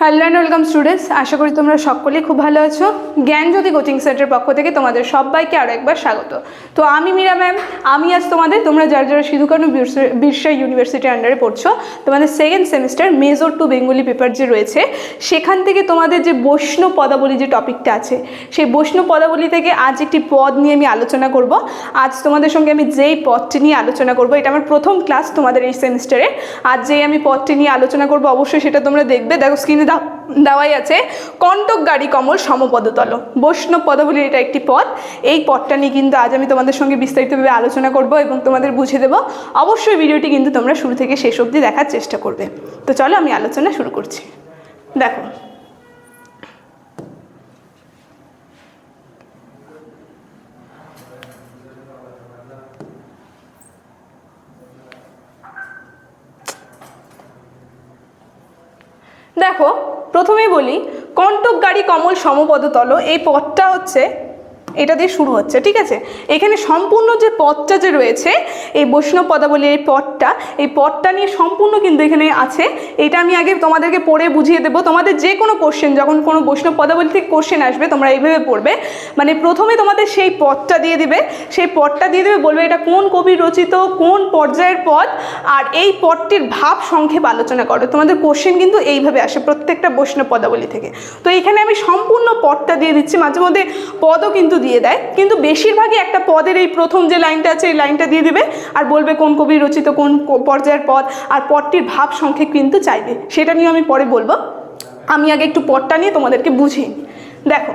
Hello and welcome students আশা করি তোমরা সকলেই খুব ভালো আছো। জ্ঞানজ্যোতি কোচিং সেন্টারের পক্ষ থেকে তোমাদের সবাইকে আরও একবার স্বাগত। তো আমি মীরা ম্যাম, আমি আজ তোমাদের, তোমরা যারা যারা সিধুকানু বিশ্ব ইউনিভার্সিটির আন্ডারে পড়ছো, তোমাদের second semester major two Bengali paper যে রয়েছে, সেখান থেকে তোমাদের যে বৈষ্ণব পদাবলী যে টপিকটা আছে, সেই বৈষ্ণব পদাবলী থেকে আজ একটি পদ নিয়ে আমি আলোচনা করব। আজ তোমাদের সঙ্গে আমি যেই পদটি নিয়ে আলোচনা করব, এটা আমার প্রথম ক্লাস তোমাদের এই সেমিস্টারে আজ যেই আমি পদটি নিয়ে আলোচনা করব, অবশ্যই সেটা তোমরা দেখবে। দেখো স্ক্রিনে দেওয়াই আছে। কণ্টক গাড়ি কমল সমপদতল। বৈষ্ণব পদাবলীর এটা একটি পদ এই পদটা নিয়ে কিন্তু আজ আমি তোমাদের সঙ্গে বিস্তারিতভাবে আলোচনা করব এবং তোমাদের বুঝে দেবো। অবশ্যই ভিডিওটি কিন্তু তোমরা শুরু থেকে শেষ অবধি দেখার চেষ্টা করবে। তো চলো আমি আলোচনা শুরু করছি। দেখো। দেখো প্রথমেই বলি কণ্টক গাড়ি কমল সমপদতল এই পথটা হচ্ছে এটা দিয়ে শুরু হচ্ছে, ঠিক আছে? এখানে সম্পূর্ণ যে পথটা যে রয়েছে, এই বৈষ্ণব পদাবলীর এই পথটা এই পথটা নিয়ে সম্পূর্ণ কিন্তু এখানে আছে। এটা আমি আগে তোমাদেরকে পড়ে বুঝিয়ে দেবো। তোমাদের যে কোনো কোশ্চেন যখন কোনো বৈষ্ণব পদাবলী থেকে কোশ্চেন আসবে, তোমরা এইভাবে পড়বে। মানে প্রথমে তোমাদের সেই পথটা দিয়ে দিবে। সেই পথটা দিয়ে দেবে, বলবে এটা কোন কবি রচিত, কোন পর্যায়ের পদ আর এই পদটির ভাব সংক্ষেপ আলোচনা করো। তোমাদের কোশ্চেন কিন্তু এইভাবে আসে প্রত্যেকটা বৈষ্ণব পদাবলী থেকে। তো এখানে আমি সম্পূর্ণ পদটা দিয়ে দিচ্ছি। মাঝে মধ্যে পদও কিন্তু দিয়ে দেয়। কিন্তু বেশিরভাগই একটা পদের এই প্রথম যে লাইনটা আছে, এই লাইনটা দিয়ে দেবে আর বলবে কোন কবি রচিত কোন পর্যায়ের পদ আর পদটির ভাব সংক্ষেপ কিন্তু চাইবে। সেটা নিয়ে আমি পরে বলব। আমি আগে একটু পদটা নিয়ে তোমাদেরকে বুঝিয়ে দেখো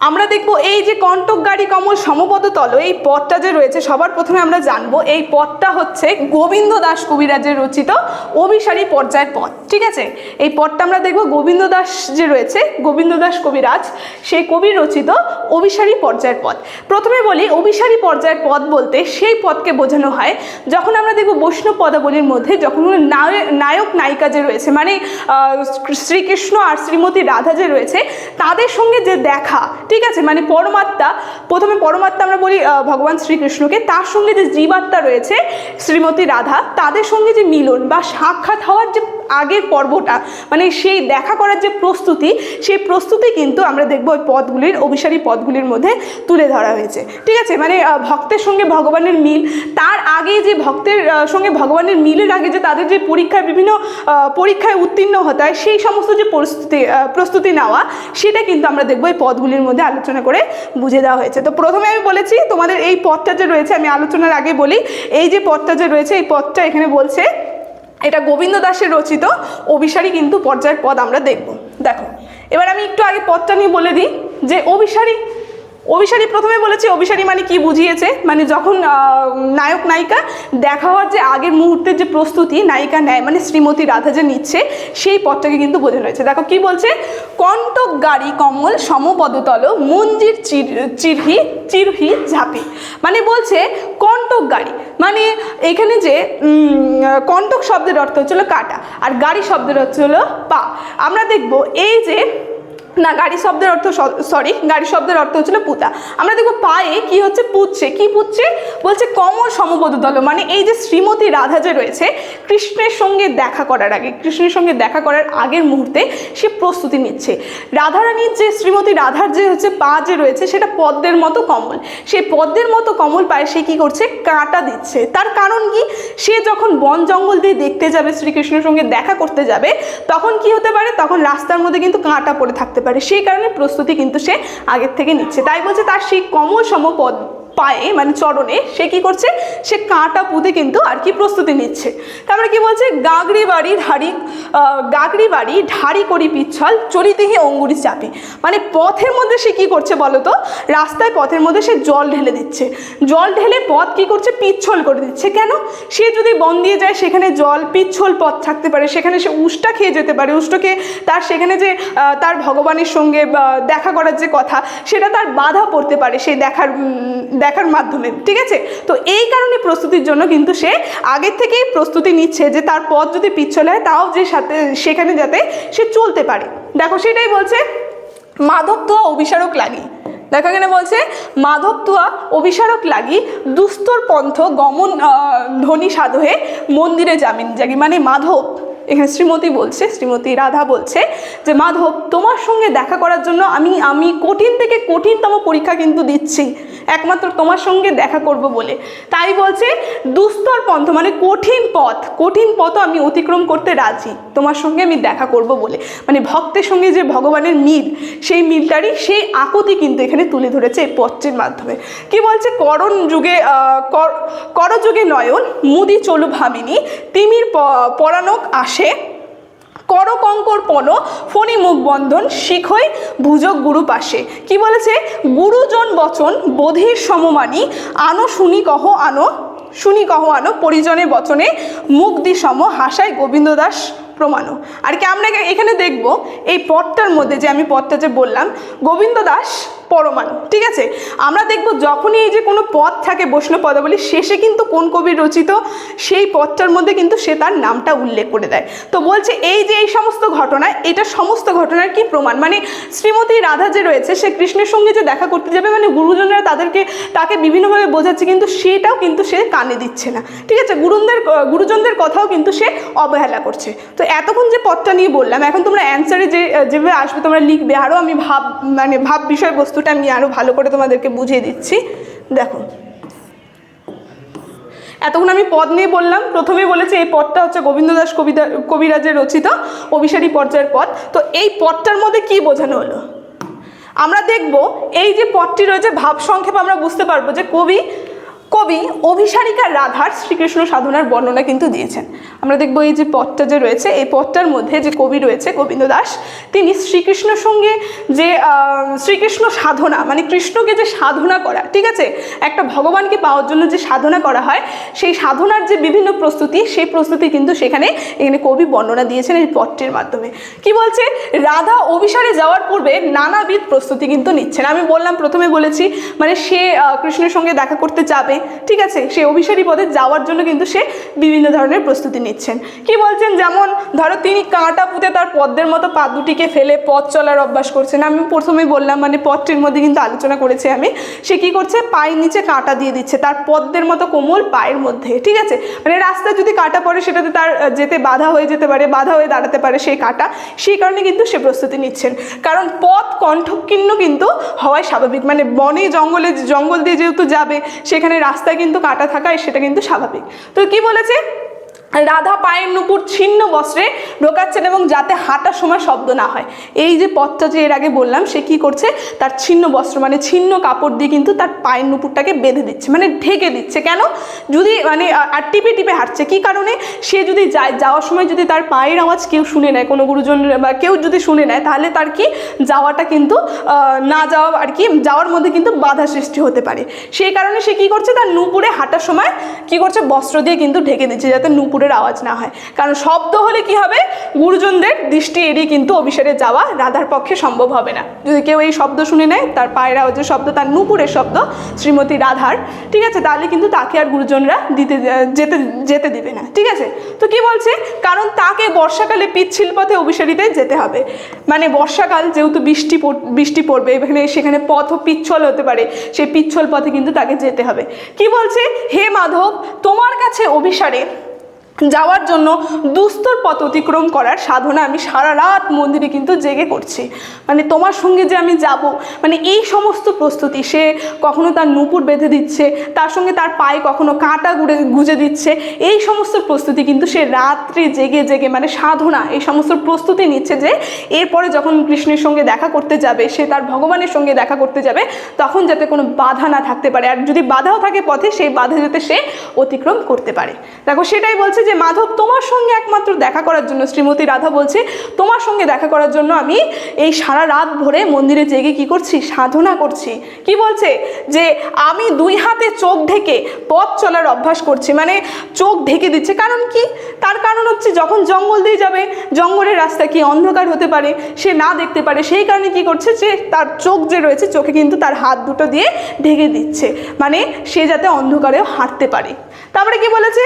আমরা দেখব এই যে কণ্টক গাড়ি কমল সমপদতল এই পথটা যে রয়েছে, সবার প্রথমে আমরা জানব এই পথটা হচ্ছে গোবিন্দ দাস কবিরাজের রচিত অভিসারী পর্যায়ের পথ, ঠিক আছে? এই পথটা আমরা দেখব গোবিন্দ দাস যে রয়েছে, গোবিন্দ দাস কবিরাজ, সেই কবি রচিত অভিসারী পর্যায়ের পথ। প্রথমে বলি, অভিসারী পর্যায়ের পথ বলতে সেই পথকে বোঝানো হয় যখন আমরা দেখব বৈষ্ণব পদাবলীর মধ্যে যখন নায়ক নায়ক নায়িকা যে রয়েছে মানে শ্রীকৃষ্ণ আর শ্রীমতী রাধা যে রয়েছে, তাদের সঙ্গে যে দেখা, ঠিক আছে মানে পরমাত্মা, প্রথমে পরমাত্মা আমরা বলি ভগবান শ্রীকৃষ্ণকে, তার সঙ্গে যে জীবাত্মা রয়েছে, শ্রীমতী রাধা, তাদের সঙ্গে যে মিলন বা সাক্ষাৎ হওয়ার যে আগের পর্বটা মানে সেই দেখা করার যে প্রস্তুতি, সেই প্রস্তুতি কিন্তু আমরা দেখব ওই পদগুলির, অভিসারী পদগুলির মধ্যে তুলে ধরা হয়েছে। ঠিক আছে? মানে ভক্তের সঙ্গে ভগবানের মিল, তার আগে যে ভক্তের সঙ্গে ভগবানের মিলের আগে যে তাদের যে পরীক্ষায় বিভিন্ন পরীক্ষায় উত্তীর্ণ হতে হয়, সেই সমস্ত যে পরিস্থিতি প্রস্তুতি নেওয়া, সেটা কিন্তু আমরা দেখব এই পদগুলির মধ্যে আলোচনা করে বুঝে দেওয়া হয়েছে। তো প্রথমে আমি বলেছি, তোমাদের এই পদটা যে রয়েছে, আমি আলোচনার আগে বলি, এই যে পদটা যে রয়েছে, এই পদটা এখানে বলছে এটা গোবিন্দ দাসের রচিত অভিসারী কিন্তু পর্যায়ের পদ আমরা দেখব। দেখো, এবার আমি একটু আগে পদটা নিয়ে বলে দিই যে অভিসারী অভিসারী প্রথমে বলেছি, অভিসারী মানে কি বুঝিয়েছে? মানে যখন নায়ক, নায়িকা দেখা হওয়ার যে আগের মুহূর্তের যে প্রস্তুতি, নায়িকা নেয় মানে শ্রীমতী রাধা যে নিচ্ছে, সেই পথটাকে কিন্তু বোঝানো হয়েছে। দেখো, কি বলছে? কণ্টক গাড়ি, কমল, সমপদতল, মঞ্জির চির, চিরহি চিরহি, ঝাঁপি। মানে বলছে, কণ্টক গাড়ি মানে এখানে যে কণ্টক শব্দের অর্থ হচ্ছিল কাটা, আর গাড়ি শব্দের অর্থ হলো পা। আমরা দেখব এই যে না গাড়ি শব্দের অর্থ সরি গাড়ি শব্দের অর্থ হচ্ছিল পুতা। আমরা দেখব পায়ে কি হচ্ছে পুচ্ছে কি পুচ্ছে বলছে কমল সমপদতল মানে এই যে শ্রীমতী রাধা যে রয়েছে, কৃষ্ণের সঙ্গে দেখা করার আগে, কৃষ্ণের সঙ্গে দেখা করার আগের মুহূর্তে সে প্রস্তুতি নিচ্ছে। রাধারানীর যে শ্রীমতী রাধার যে হচ্ছে পা যে রয়েছে, সেটা পদ্মের মতো কমল। সেই পদ্মের মতো কমল পায়ে সে কি করছে? কাঁটা দিচ্ছে। তার কারণ কি? সে যখন বন জঙ্গল দিয়ে দেখতে যাবে, শ্রীকৃষ্ণের সঙ্গে দেখা করতে যাবে, তখন কি হতে পারে? তখন রাস্তার মধ্যে কিন্তু কাঁটা পড়ে থাকতে পারে। সেই কারণে প্রস্তুতি কিন্তু সে আগের থেকে নিচ্ছে। তাই বলছে তার সেই কমল সমপদ পায়ে মানে চরণে সে কি করছে? সে কাঁটা পুঁতে কিন্তু আর কি প্রস্তুতি নিচ্ছে। তারপরে কি বলছে? গাগড়ি বাড়ি আহ, গাগড়ি বাড়ি ঢাড়ি করি পিচ্ছল চলিতেহি অঙ্গুরি চাপি। মানে পথের মধ্যে সে কি করছে বলো তো? রাস্তায় পথের মধ্যে সে জল ঢেলে দিচ্ছে। জল ঢেলে পথ কি করছে? পিচ্ছল করে দিচ্ছে। কেন? সে যদি বন দিয়ে যায় সেখানে জল পিচ্ছল পথ থাকতে পারে। সেখানে সে উষ্টা খেয়ে যেতে পারে। উষ্টা খেয়ে তার সেখানে যে তার ভগবানের সঙ্গে দেখা করার যে কথা সেটা তার বাধা পড়তে পারে। সেই দেখার দেখার মাধ্যমে, ঠিক আছে? তো এই কারণে প্রস্তুতির জন্য কিন্তু সে আগের থেকেই প্রস্তুতি নিচ্ছে যে তার পথ যদি পিচ্ছল হয়, তাও যে সাথে, সেখানে যাতে সে চলতে পারে। দেখো, সেটাই বলছে, মাধব তো অভিসারক লাগি। দেখো এখানে বলছে, মাধব তুয়া, অভিসারক লাগি, দুস্তর পন্থ, গমন ধ্বনি সাধহে মন্দিরে জামিন জাগি। মানে মাধব, এখানে শ্রীমতী বলছে, শ্রীমতী রাধা বলছে যে, মাধব, তোমার সঙ্গে দেখা করার জন্য আমি আমি কঠিন থেকে কঠিনতম পরীক্ষা কিন্তু দিচ্ছি। একমাত্র তোমার সঙ্গে দেখা করব বলে। তাই বলছে, দুস্তর পন্থ মানে কঠিন পথ। কঠিন পথও আমি অতিক্রম করতে রাজি। তোমার সঙ্গে আমি দেখা করব বলে। মানে ভক্তের সঙ্গে যে ভগবানের মিল, সেই মিলটারই সেই আকুতি কিন্তু এখানে তুলে ধরেছে এই পত্রের মাধ্যমে। কি বলছে? করণ যুগে কর- করযুগে নয়ন, মুদি চলু ভামিনী, তিমির প- পরাণক আসে। কর কঙ্কর পন ফণি মুখ বন্ধন শিখই ভুজক গুরু পাশে। কি বলেছে? গুরুজন বচন, বোধির সমমানি, আনো শুনি কহ আনো, শুনি কহ আনো, পরিজনে বচনে, মুগ্ধি সম হাসায় গোবিন্দ দাস প্রমাণও আর কি আমরা এখানে দেখব, এই পথটার মধ্যে যে আমি পথটা যে বললাম, গোবিন্দ দাস পরমাণু, ঠিক আছে? আমরা দেখব যখনই এই যে কোনো পদ থাকে বৈষ্ণব পদাবলী, শেষে কিন্তু কোন কবির রচিত সেই পদটার মধ্যে কিন্তু সে তার নামটা উল্লেখ করে দেয়। তো বলছে, এই যে এই সমস্ত ঘটনা, এটা সমস্ত ঘটনার কি প্রমাণ? মানে শ্রীমতী রাধা যে রয়েছে, সে কৃষ্ণের সঙ্গে যে দেখা করতে যাবে মানে গুরুজনরা তাদেরকে, তাকে বিভিন্নভাবে বোঝাচ্ছে, কিন্তু সেটাও কিন্তু সে কানে দিচ্ছে না। ঠিক আছে? গুরুদের গুরুজনদের কথাও কিন্তু সে অবহেলা করছে। তো এতক্ষণ যে পদটা নিয়ে বললাম, এখন তোমরা অ্যান্সারে যে, যেভাবে আসবে, তোমরা লিখবে আরও আমি ভাব মানে ভাব বিষয়বস্তুটা আমি আরও ভালো করে তোমাদেরকে বুঝিয়ে দিচ্ছি। দেখো। এতক্ষণ আমি পদ নিয়ে বললাম, প্রথমেই বলেছি এই পদটা হচ্ছে গোবিন্দ দাস কবিতা কবিরাজের রচিত অভিসারী পর্যায়ের পদ। তো এই পদটার মধ্যে কি বোঝানো হলো? আমরা দেখব এই যে পদটি রয়েছে ভাব সংক্ষেপ আমরা বুঝতে পারব যে কবি কবি অভিসারিকা রাধার শ্রীকৃষ্ণ সাধনার বর্ণনা কিন্তু দিয়েছেন। আমরা দেখব এই যে পথটা যে রয়েছে, এই পথটার মধ্যে যে কবি রয়েছে, গোবিন্দ দাস, তিনি শ্রীকৃষ্ণের সঙ্গে যে শ্রীকৃষ্ণ সাধনা মানে কৃষ্ণকে যে সাধনা করা, ঠিক আছে? একটা ভগবানকে পাওয়ার জন্য যে সাধনা করা হয়, সেই সাধনার যে বিভিন্ন প্রস্তুতি, সেই প্রস্তুতি কিন্তু সেখানে এখানে কবি বর্ণনা দিয়েছেন এই পথটির মাধ্যমে। কি বলছে? রাধা অভিসারে যাওয়ার পূর্বে নানাবিধ প্রস্তুতি কিন্তু নিচ্ছেন। আমি বললাম, প্রথমে বলেছি মানে সে কৃষ্ণের সঙ্গে দেখা করতে যাবে ঠিক আছে? সে অভিসারী পদে যাওয়ার জন্য কিন্তু সে বিভিন্ন ধরনের প্রস্তুতি নিচ্ছেন। কি বলছেন? যেমন ধরো তিনি কাঁটা পুঁতে তার পদ্মের মতো পা দুটিকে ফেলে পথ চলার অভ্যাস করছেন। আমি প্রথমেই বললাম মানে পথটির মধ্যে কিন্তু আলোচনা করেছি আমি। সে কি করছে? পায়ের নিচে কাঁটা দিয়ে দিচ্ছে, তার পদ্মের মতো কোমল পায়ের মধ্যে। ঠিক আছে? মানে রাস্তায় যদি কাঁটা পড়ে, সেটাতে তার যেতে বাধা হয়ে যেতে পারে, বাধা হয়ে দাঁড়াতে পারে সেই কাঁটা। সেই কারণে কিন্তু সে প্রস্তুতি নিচ্ছেন। কারণ পথ কণ্ঠকীর্ণ কিন্তু হওয়াই স্বাভাবিক। মানে বনে জঙ্গলে, জঙ্গল দিয়ে যেহেতু যাবে, সেখানে রাস্তায় কিন্তু কাটা থাকায় সেটা কিন্তু স্বাভাবিক। তো কি বলেছে? রাধা পায়ের নুপুর ছিন্ন বস্ত্রে ঢোকাচ্ছেন এবং যাতে হাঁটার সময় শব্দ না হয়। এই যে পথটা যে এর আগে বললাম, সে কি করছে? তার ছিন্ন বস্ত্র মানে ছিন্ন কাপড় দিয়ে কিন্তু তার পায়ের নুপুরটাকে বেঁধে দিচ্ছে মানে ঢেকে দিচ্ছে। কেন? যদি মানে আর টিপে টিপে হাঁটছে, কি কারণে? সে যদি যায়, যাওয়ার সময় যদি তার পায়ের আওয়াজ কেউ শুনে নেয়, কোনো গুরুজন বা কেউ যদি শুনে নেয়, তাহলে তার কি যাওয়াটা কিন্তু না যাওয়া আর কি, যাওয়ার মধ্যে কিন্তু বাধা সৃষ্টি হতে পারে। সেই কারণে সে কি করছে? তার নুপুরে হাঁটার সময় কি করছে? বস্ত্র দিয়ে কিন্তু ঢেকে দিচ্ছে, যাতে নুপুরের আওয়াজ না হয়। কারণ শব্দ হলে কি হবে? গুরুজনদের দৃষ্টি এড়িয়ে কিন্তু অভিসারে যাওয়া রাধার পক্ষে সম্ভব হবে না। যদি কেউ এই শব্দ শুনে নেয়, তার পায়ের আওয়াজের শব্দ, তার নুপুরের শব্দ, শ্রীমতী রাধার, ঠিক আছে? তাহলে কিন্তু তাকে আর গুরুজনরা দিতে, যেতে যেতে দিবে না। ঠিক আছে? তো কি বলছে? কারণ তাকে বর্ষাকালে পিচ্ছিল পথে অভিসারিতে যেতে হবে। মানে বর্ষাকাল যেহেতু বৃষ্টি বৃষ্টি পড়বে, এখানে, সেখানে পথও পিচ্ছল হতে পারে। সেই পিচ্ছল পথে কিন্তু তাকে যেতে হবে। কি বলছে? হে মাধব, তোমার কাছে অভিসারে যাওয়ার জন্য দুস্তর পথ অতিক্রম করার সাধনা আমি সারা রাত মন্দিরে কিন্তু জেগে করছি। মানে তোমার সঙ্গে যে আমি যাব মানে এই সমস্ত প্রস্তুতি, সে কখনো তার নুপুর বেঁধে দিচ্ছে, তার সঙ্গে তার পায়ে কখনো কাঁটা গুড়ে, গুজে দিচ্ছে, এই সমস্ত প্রস্তুতি কিন্তু সে রাত্রে জেগে জেগে মানে সাধনা, এই সমস্ত প্রস্তুতি নিচ্ছে যে এরপরে যখন কৃষ্ণের সঙ্গে দেখা করতে যাবে, সে তার ভগবানের সঙ্গে দেখা করতে যাবে, তখন যাতে কোনো বাধা না থাকতে পারে। আর যদি বাধাও থাকে পথে, সেই বাধা যাতে সে অতিক্রম করতে পারে। দেখো সেটাই বলছে যে মাধব তোমার সঙ্গে একমাত্র দেখা করার জন্য, শ্রীমতী রাধা বলছে, তোমার সঙ্গে দেখা করার জন্য আমি এই সারা রাত ভরে মন্দিরে জেগে কি করছি? সাধনা করছি। কি বলছে? যে আমি দুই হাতে চোখ ঢেকে পথ চলার অভ্যাস করছি মানে চোখ ঢেকে দিচ্ছে। কারণ কি? তার কারণ হচ্ছে যখন জঙ্গল দিয়ে যাবে, জঙ্গলের রাস্তা কি অন্ধকার হতে পারে, সে না দেখতে পারে, সেই কারণে কি করছে যে তার চোখ যে রয়েছে, চোখে কিন্তু তার হাত দুটো দিয়ে ঢেকে দিচ্ছে। মানে সে যাতে অন্ধকারেও হাঁটতে পারে। তারপরে কি বলেছে?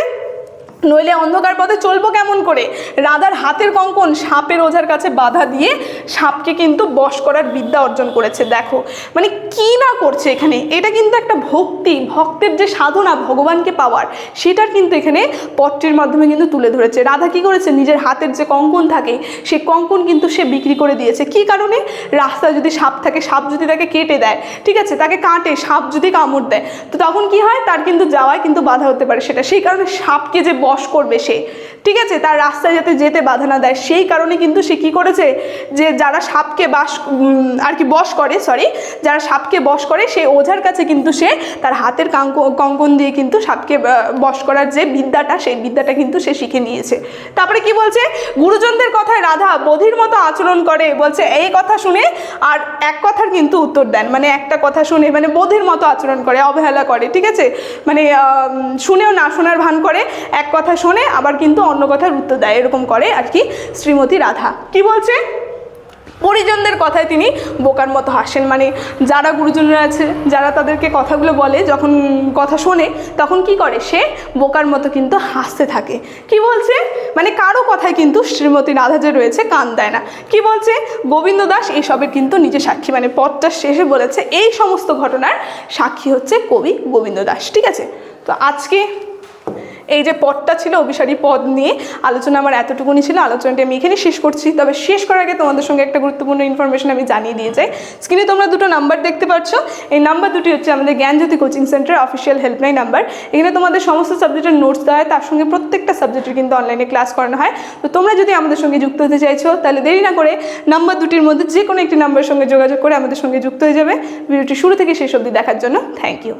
নইলে অন্ধকার পথে চলবো কেমন করে? রাধার হাতের কঙ্কন সাপের ওঝার কাছে বাধা দিয়ে সাপকে কিন্তু বশ করার বিদ্যা অর্জন করেছে। দেখো মানে কি না করছে এখানে? এটা কিন্তু একটা ভক্তি, ভক্তের যে সাধনা, ভগবানকে পাওয়ার, সেটার কিন্তু এখানে পট্টের মাধ্যমে কিন্তু তুলে ধরেছে। রাধা কি করেছে? নিজের হাতের যে কঙ্কন থাকে, সে কঙ্কন কিন্তু সে বিক্রি করে দিয়েছে। কি কারণে? রাস্তায় যদি সাপ থাকে, সাপ যদি তাকে কেটে দেয়, ঠিক আছে, তাকে কাটে, সাপ যদি কামড় দেয়, তো তখন কি হয়? তার কিন্তু যাওয়ায় কিন্তু বাধা হতে পারে সেটা। সেই কারণে সাপকে যে বশ করবে সে। ঠিক আছে, তার রাস্তায় যাতে যেতে বাধা না দেয়, সেই কারণে কিন্তু সে কী করেছে যে, যারা সাপকে বাস আর কি বশ করে সরি যারা সাপকে বশ করে সেই ওঝার কাছে কিন্তু সে তার হাতের কাঙ্ক- কঙ্কন দিয়ে কিন্তু সাপকে বশ করার যে বিদ্যাটা, সেই বিদ্যাটা কিন্তু সে শিখে নিয়েছে। তারপরে কি বলছে? গুরুজনদের কথায় রাধা বধির মতো আচরণ করে, বলছে, এই কথা শুনে আর এক কথার কিন্তু উত্তর দেন। মানে একটা কথা শুনে মানে বোধের মতো আচরণ করে, অবহেলা করে, ঠিক আছে? মানে শুনেও না শোনার ভান করে, এক কথা শোনে, আবার কিন্তু অন্য কথার উত্তর দেয়। এরকম করে আর কি শ্রীমতী রাধা। কি বলছে? পরিজনদের কথায় তিনি বোকার মতো হাসেন। মানে যারা গুরুজনরা আছে, যারা তাদেরকে কথাগুলো বলে, যখন কথা শোনে, তখন কি করে? সে বোকার মতো কিন্তু হাসতে থাকে। কি বলছে? মানে কারও কথায় কিন্তু শ্রীমতী রাধা যে রয়েছে, কান দেয় না। কি বলছে? গোবিন্দ দাস এইসবের কিন্তু নিজে সাক্ষী। মানে পথটা শেষে বলেছে, এই সমস্ত ঘটনার সাক্ষী হচ্ছে কবি গোবিন্দ দাস। ঠিক আছে? তো আজকে এই যে পদটা ছিল অভিসারী পদ নিয়ে আলোচনা আমার এতটুকুনি ছিল, আলোচনাটি আমি এখানে শেষ করছি। তবে শেষ করার আগে তোমাদের সঙ্গে একটা গুরুত্বপূর্ণ ইনফরমেশন আমি জানিয়ে দিয়ে যাই। স্ক্রিনে তোমরা দুটো নাম্বার দেখতে পাচ্ছ এই নাম্বার দুটি হচ্ছে আমাদের Gyanjyoti coaching centre official helpline number এখানে তোমাদের সমস্ত সাবজেক্টের নোটস দেওয়া হয়, তার সঙ্গে প্রত্যেকটা সাবজেক্টের কিন্তু অনলাইনে ক্লাস করানো হয়। তো তোমরা যদি আমাদের সঙ্গে যুক্ত হতে চাইছো, তাহলে দেরি না করে নাম্বার দুটির মধ্যে যে কোনো একটি নাম্বারের সঙ্গে যোগাযোগ করে আমাদের সঙ্গে যুক্ত হয়ে যাবে। ভিডিওটি শুরু থেকে শেষ অবধি দেখার জন্য থ্যাংক ইউ